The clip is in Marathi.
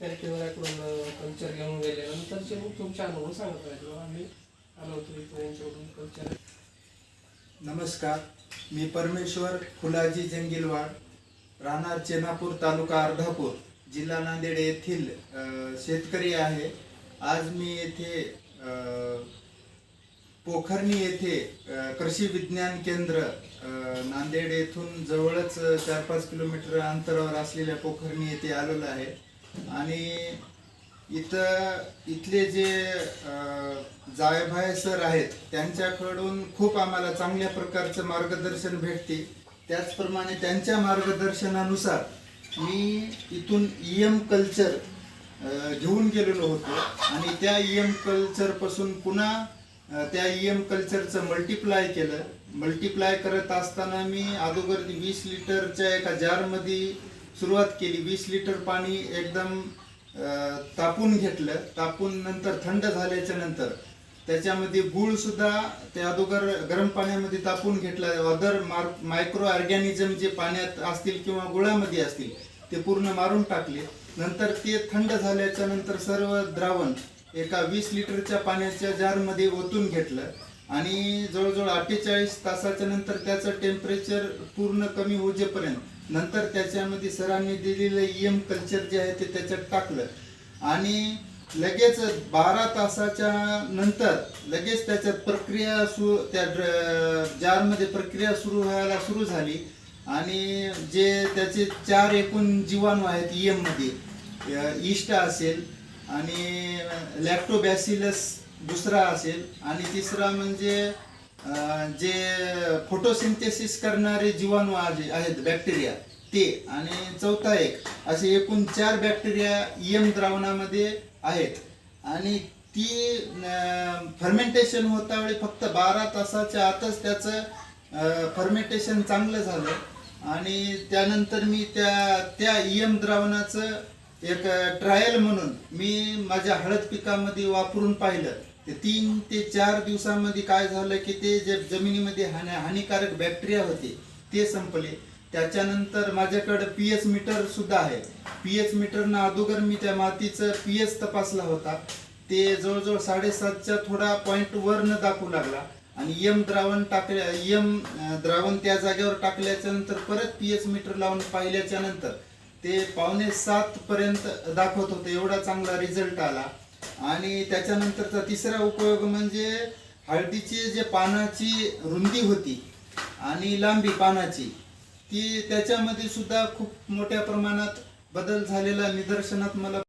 कॅरेक्टरकडून कल्चर घेऊन गेले. नंतरचे मग तुमचे अनुभव सांगत राहिले आम्ही आलो होतो इथं यांच्याकडून कल्चर नमस्कार. मी परमेश्वर फुलाजी जंगिलवाड राहणार चेनापूर तालुका अर्धापूर जिल्हा नांदेड येथील शेतकरी आहे. आज मी येथे पोखरणी येथे कृषी विज्ञान केंद्र नांदेड येथून जवळच चार पाच किलोमीटर अंतरावर असलेल्या पोखरणी येथे आलेलो आहे. आणि इथं इथले जे अ, जायभाय सर आहेत त्यांच्याकडून खूप आम्हाला चांगल्या प्रकारचं मार्गदर्शन भेटते. त्याचप्रमाणे त्यांच्या मार्गदर्शनानुसार मी इथून ई एम कल्चर घेऊन गेलेलो होतो. आणि त्या ई एम कल्चरपासून पुन्हा त्या ई एम कल्चरचं मल्टिप्लाय केलं. मल्टिप्लाय करत असताना मी अगोदर वीस लिटरच्या एका जारमध्ये सुरुवात केली. वीस लिटर पाणी एकदम तापून घेतलं. तापून नंतर थंड झाल्याच्यानंतर त्याच्यामध्ये गुळ सुद्धा ते अगोदर गरम पाण्यामध्ये तापून घेतला. अदर मार मायक्रो ऑर्गॅनिझम जे पाण्यात असतील किंवा गुळामध्ये असतील ते पूर्ण मारून टाकले. नंतर ते थंड झाल्याच्यानंतर सर्व द्रावण एका वीस लिटरच्या पाण्याच्या जारमध्ये ओतून घेतलं. आणि जवळजवळ अठ्ठेचाळीस तासाच्या नंतर त्याचं टेम्परेचर पूर्ण कमी होजेपर्यंत नंतर त्याच्यामध्ये सरांनी दिलेलं ई एम कल्चर जे आहे ते त्याच्यात टाकलं. आणि लगेच बारा तासाच्या नंतर लगेच त्याच्यात प्रक्रिया सु त्या जारमध्ये प्रक्रिया सुरू व्हायला सुरू झाली. आणि जे त्याचे चार एकूण जीवाणू आहेत ई एममध्ये इष्ट असेल आणि लॅक्टोबॅसिलस दुसरा असेल. आणि तिसरा म्हणजे जे फोटोसिंथेसिस करणारे जीवाणू आहे- आहेत बॅक्टेरिया ते. आणि चौथा एक असे एकूण चार बॅक्टेरिया एम द्रावणामध्ये आहेत. आणि ती फर्मेंटेशन होता वेळी फक्त बारा तासाच्या आतच त्याचं फर्मेंटेशन चांगलं झालं. आणि त्यानंतर मी त्या त्या इयम द्रावणाचं एक ट्रायल म्हणून मी माझ्या हळद पिकामध्ये वापरून पाहिलं. ते तीन ते चार दिवसामध्ये काय झालं की ते जे जमिनीमध्ये हानी हानिकारक बॅक्टेरिया होते ते संपले. त्याच्यानंतर माझ्याकडे पी एच मीटर सुद्धा आहे. पी एच मीटरनं अगोदर मी त्या मातीचं पी एच तपासला होता. ते जवळजवळ साडेसातच्या थोडा पॉईंट वरनं दाखवू लागला. आणि यम द्रावण टाकल्या यम द्रावण त्या जागेवर टाकल्याच्या नंतर परत पी एच मीटर लावून पाहिल्याच्या नंतर ते पावणे सात पर्यंत दाखवत होते. एवढा चांगला रिझल्ट आला. आणि त्याच्यानंतरचा तिसरा उपयोग म्हणजे हळदीची जे पानाची रुंदी होती आणि लांबी पानाची ती त्याच्यामध्ये सुद्धा खूप मोठ्या प्रमाणात बदल झालेला निदर्शनात मला